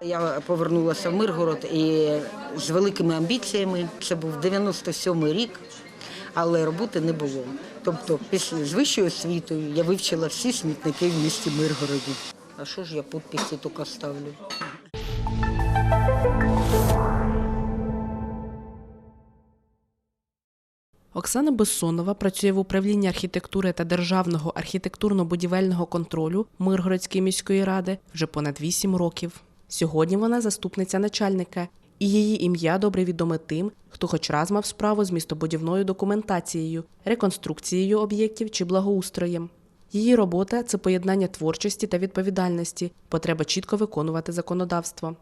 Я повернулася в Миргород і з великими амбіціями. Це був 97-й рік, але роботи не було. Тобто, після з вищою освітою я вивчила всі смітники в місті Миргороді. А що ж я підписи тільки ставлю? Оксана Бессонова працює в управлінні архітектури та державного архітектурно-будівельного контролю Миргородської міської ради вже понад 8 років. Сьогодні вона заступниця начальника, і її ім'я добре відоме тим, хто хоч раз мав справу з містобудівною документацією, реконструкцією об'єктів чи благоустроєм. Її робота це поєднання творчості та відповідальності, потреба чітко виконувати законодавство.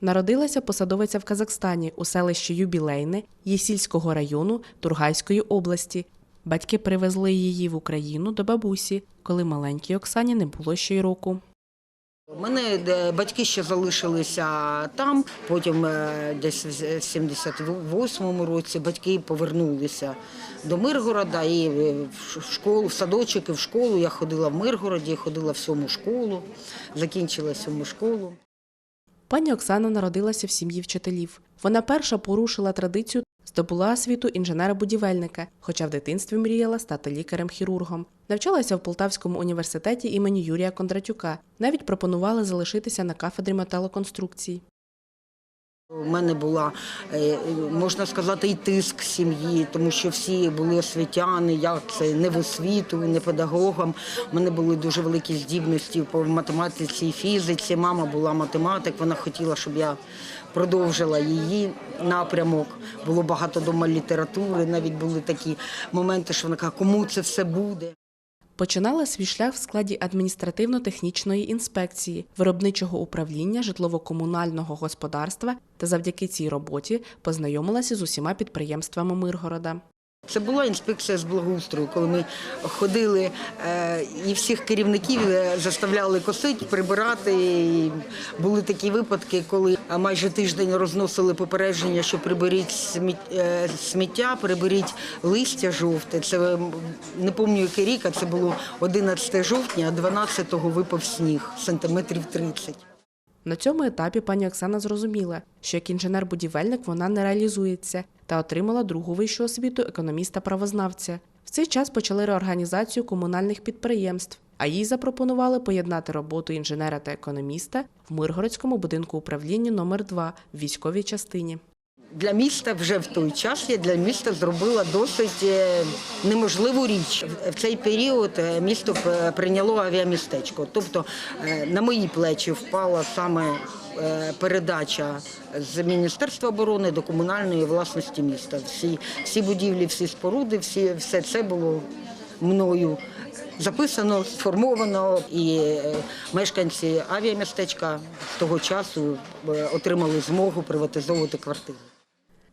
Народилася посадовиця в Казахстані у селищі Юбілейне Єсільського району Тургайської області. Батьки привезли її в Україну до бабусі, коли маленькій Оксані не було ще й року. У мене е, батьки ще залишилися там. Потім е, десь в 78-му році батьки повернулися до Миргорода і е, в школу, в садочок і в школу. Я ходила в Миргороді, ходила в сьому школу, закінчила сьому школу. Пані Оксана народилася в сім'ї вчителів. Вона перша порушила традицію, здобула освіту інженера-будівельника, хоча в дитинстві мріяла стати лікарем-хірургом. Навчалася в Полтавському університеті імені Юрія Кондратюка. Навіть пропонували залишитися на кафедрі металоконструкцій. У мене була, е, можна сказати, і тиск сім'ї, тому що всі були освітяни, я це не в освіту, не педагогом. У мене були дуже великі здібності по математиці і фізиці. Мама була математик, вона хотіла, щоб я продовжила її напрямок. Було багато дома літератури, навіть були такі моменти, що вона каже, кому це все буде. Починала свій шлях в складі адміністративно-технічної інспекції, виробничого управління житлово-комунального господарства та завдяки цій роботі познайомилася з усіма підприємствами Миргорода. Це була інспекція з благоустрою, коли ми ходили е, і всіх керівників е, заставляли косити, прибирати. І були такі випадки, коли майже тиждень розносили попередження, що приберіть е, сміття, приберіть листя жовте. Це не пам'ятаю, який рік, а це було 11 жовтня, а 12-го випав сніг, сантиметрів 30. На цьому етапі пані Оксана зрозуміла, що як інженер-будівельник вона не реалізується та отримала другу вищу освіту економіста-правознавця. В цей час почали реорганізацію комунальних підприємств, а їй запропонували поєднати роботу інженера та економіста в Миргородському будинку управління номер 2 в військовій частині. Для міста вже в той час я для міста зробила досить е, неможливу річ. В цей період е, місто прийняло авіамістечко. Тобто е, на мої плечі впала саме е, передача з Міністерства оборони до комунальної власності міста. Всі, всі будівлі, всі споруди, всі, все це було мною записано, сформовано, і е, мешканці авіамістечка того часу е, отримали змогу приватизовувати квартири.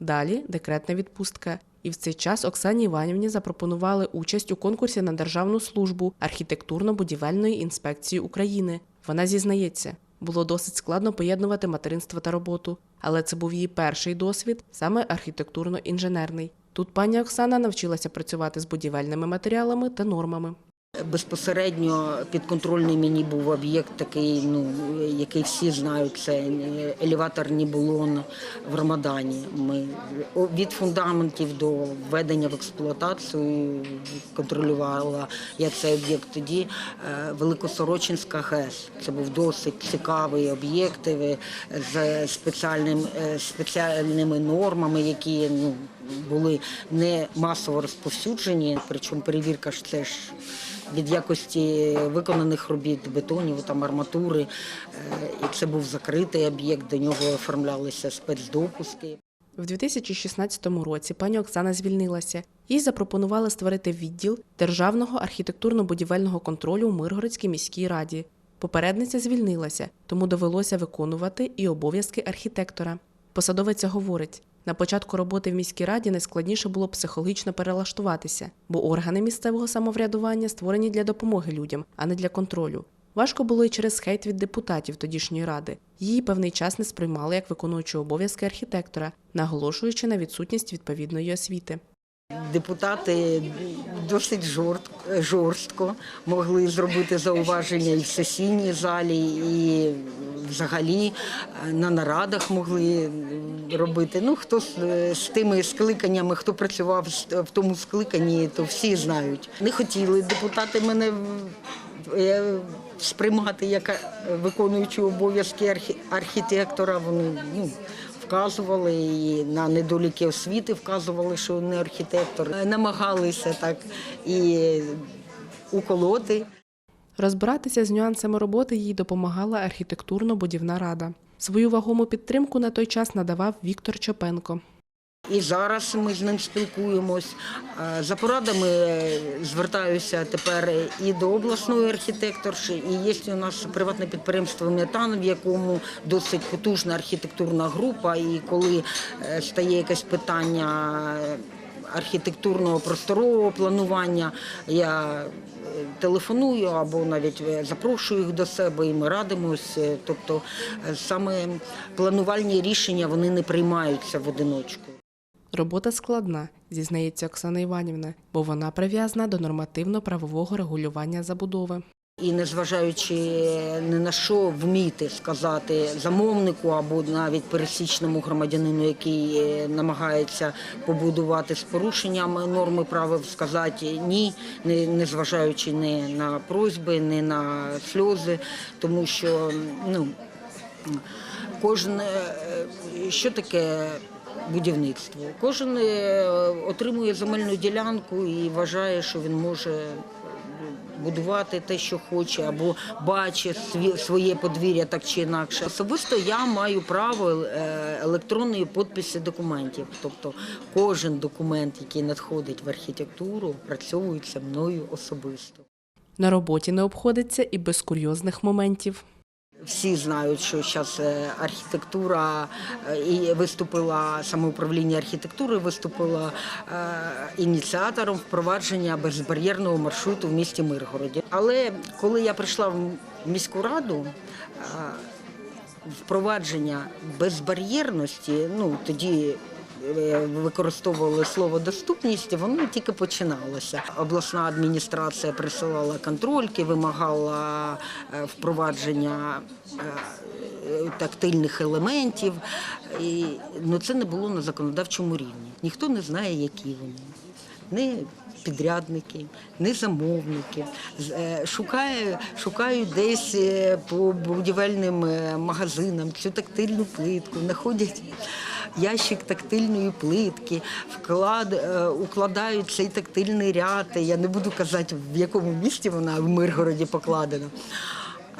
Далі декретна відпустка. І в цей час Оксані Іванівні запропонували участь у конкурсі на державну службу архітектурно-будівельної інспекції України. Вона зізнається, було досить складно поєднувати материнство та роботу, але це був її перший досвід, саме архітектурно-інженерний. Тут пані Оксана навчилася працювати з будівельними матеріалами та нормами. Безпосередньо підконтрольний мені був об'єкт такий, ну який всі знають, це елеватор Нібулон в Рамадані. Ми від фундаментів до введення в експлуатацію контролювала я цей об'єкт тоді. е, Великосорочинська ГЕС. Це був досить цікавий об'єкт е, з спеціальним, е, спеціальними нормами, які ну, були не масово розповсюджені. Причому перевірка ж це ж від якості виконаних робіт, бетонів, там арматури. Е, І це був закритий об'єкт, до нього оформлялися спецдопуски. В 2016 році пані Оксана звільнилася. Їй запропонували створити відділ Державного архітектурно-будівельного контролю у Миргородській міській раді. Попередниця звільнилася, тому довелося виконувати і обов'язки архітектора. Посадовиця говорить: на початку роботи в міській раді найскладніше було психологічно перелаштуватися, бо органи місцевого самоврядування створені для допомоги людям, а не для контролю. Важко було і через хейт від депутатів тодішньої ради. Її певний час не сприймали як виконуючу обов'язки архітектора, наголошуючи на відсутність відповідної освіти. Депутати досить жорст- жорстко могли зробити зауваження і в сесійній залі, і взагалі е, на нарадах могли робити. Ну, хто з, е, з тими скликаннями, хто працював в тому скликанні, то всі знають. Не хотіли депутати мене е, сприймати як е, виконуючу обов'язки архітектора. Вони ну, вказували і на недоліки освіти, вказували, що не архітектор. Е, Намагалися так і уколоти. Розбиратися з нюансами роботи їй допомагала архітектурно-будівна рада. Свою вагому підтримку на той час надавав Віктор Чопенко. І зараз ми з ним спілкуємось. За порадами е, звертаюся тепер і до обласної архітекторші, і є у нас приватне підприємство Метан, в якому досить потужна архітектурна група. І коли е, стає якесь питання архітектурного просторового планування, я е, телефоную або навіть е, запрошую їх до себе, і ми радимось. Е, Тобто саме планувальні рішення вони не приймаються в одиночку. Робота складна, зізнається Оксана Іванівна, бо вона прив'язана до нормативно-правового регулювання забудови. І незважаючи ні на що вміти сказати замовнику або навіть пересічному громадянину, який е, намагається побудувати з порушенням норми правил, сказати ні, незважаючи ні на просьби, ні на сльози, тому що ну, кожен е, що таке будівництво? Кожен е, отримує земельну ділянку і вважає, що він може будувати те, що хоче, або бачить своє подвір'я так чи інакше. Особисто я маю право е, електронної підписи документів. Тобто кожен документ, який надходить в архітектуру, працьовується мною особисто. На роботі не обходиться і без курйозних моментів. Всі знають, що зараз архітектура е, і виступила самоуправління архітектури, виступила е, ініціатором впровадження безбар'єрного маршруту в місті Миргороді. Але коли я прийшла в міську раду, е, впровадження безбар'єрності, ну тоді. Е, Використовували слово доступність, воно тільки починалося. Обласна адміністрація присилала контрольки, вимагала е, впровадження е, тактильних елементів. І, ну, це не було на законодавчому рівні. Ніхто не знає, які вони. Не підрядники, не замовники. Шукає, шукають десь по будівельним магазинам цю тактильну плитку, знаходять ящик тактильної плитки, вклад, е, укладають цей тактильний ряд. Я не буду казати, в якому місті вона в Миргороді покладена.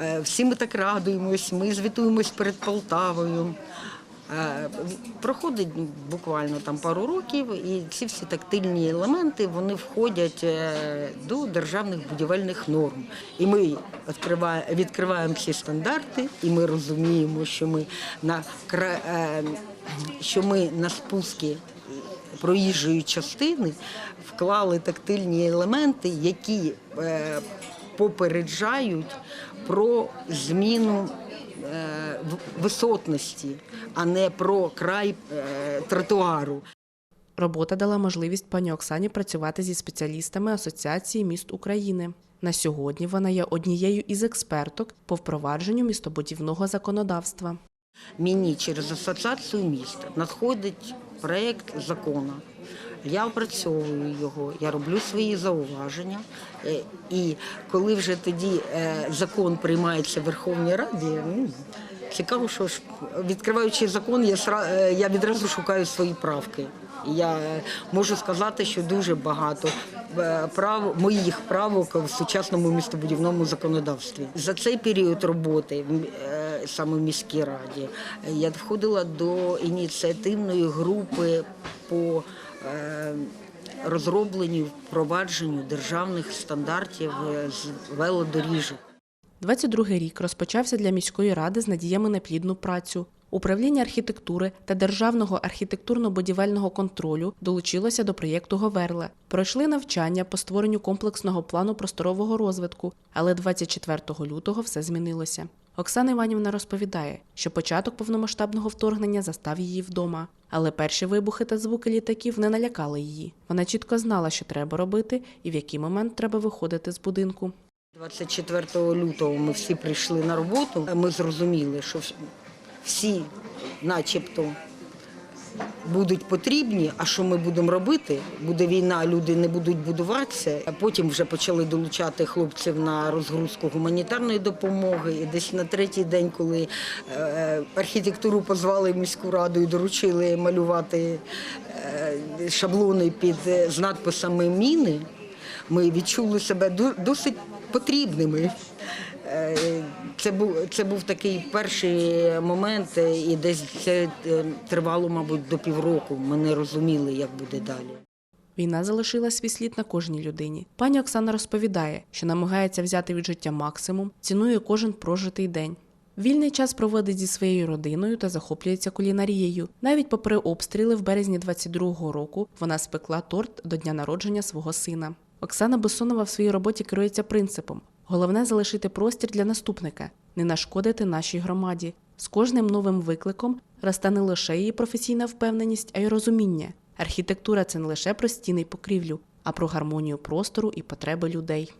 Е, Всі ми так радуємось, ми звітуємось перед Полтавою. Е, Проходить ну, буквально там пару років, і ці всі тактильні елементи вони входять до державних будівельних норм. І ми відкриваємо, ці стандарти, і ми розуміємо, що ми на що ми на спуски проїжджої частини вклали тактильні елементи, які е, попереджають про зміну е, висотності, а не про край е, тротуару. Робота дала можливість пані Оксані працювати зі спеціалістами Асоціації міст України. На сьогодні вона є однією із експерток по впровадженню містобудівного законодавства. Мені через асоціацію міст надходить проєкт закону. Я опрацьовую його, я роблю свої зауваження. Е, І коли вже тоді е, закон приймається в Верховній Раді, ну, цікаво, що ж відкриваючи закон, я, е, відразу шукаю свої правки. Я можу сказати, що дуже багато прав моїх правок в сучасному містобудівному законодавстві. За цей період роботи саме в міській раді я входила до ініціативної групи по е, розробленню впровадженню державних стандартів е, з велодоріжок. 22-й рік розпочався для міської ради з надіями на плідну працю. Управління архітектури та державного архітектурно-будівельного контролю долучилося до проєкту Говерле. Пройшли навчання по створенню комплексного плану просторового розвитку, але 24 лютого все змінилося. Оксана Іванівна розповідає, що початок повномасштабного вторгнення застав її вдома, але перші вибухи та звуки літаків не налякали її. Вона чітко знала, що треба робити і в який момент треба виходити з будинку. 24 лютого ми всі прийшли на роботу. Ми зрозуміли, що всі, начебто, будуть потрібні. А що ми будемо робити? Буде війна, люди не будуть будуватися. Потім вже почали долучати хлопців на розгрузку гуманітарної допомоги. І десь на третій день, коли е, архітектуру позвали міську раду і доручили малювати е, шаблони під е, з надписами міни, ми відчули себе досить потрібними. Це був, це був такий перший момент, е, і десь це е, тривало, мабуть, до півроку. Ми не розуміли, як буде далі. Війна залишила свій слід на кожній людині. Пані Оксана розповідає, що намагається взяти від життя максимум, цінує кожен прожитий день. Вільний час проводить зі своєю родиною та захоплюється кулінарією. Навіть попри обстріли в березні 22-го року вона спекла торт до дня народження свого сина. Оксана Бессонова в своїй роботі керується принципом: головне залишити простір для наступника, не нашкодити нашій громаді. З кожним новим викликом росте не лише її професійна впевненість, а й розуміння. Архітектура це не лише про стіни й покрівлю, а про гармонію простору і потреби людей.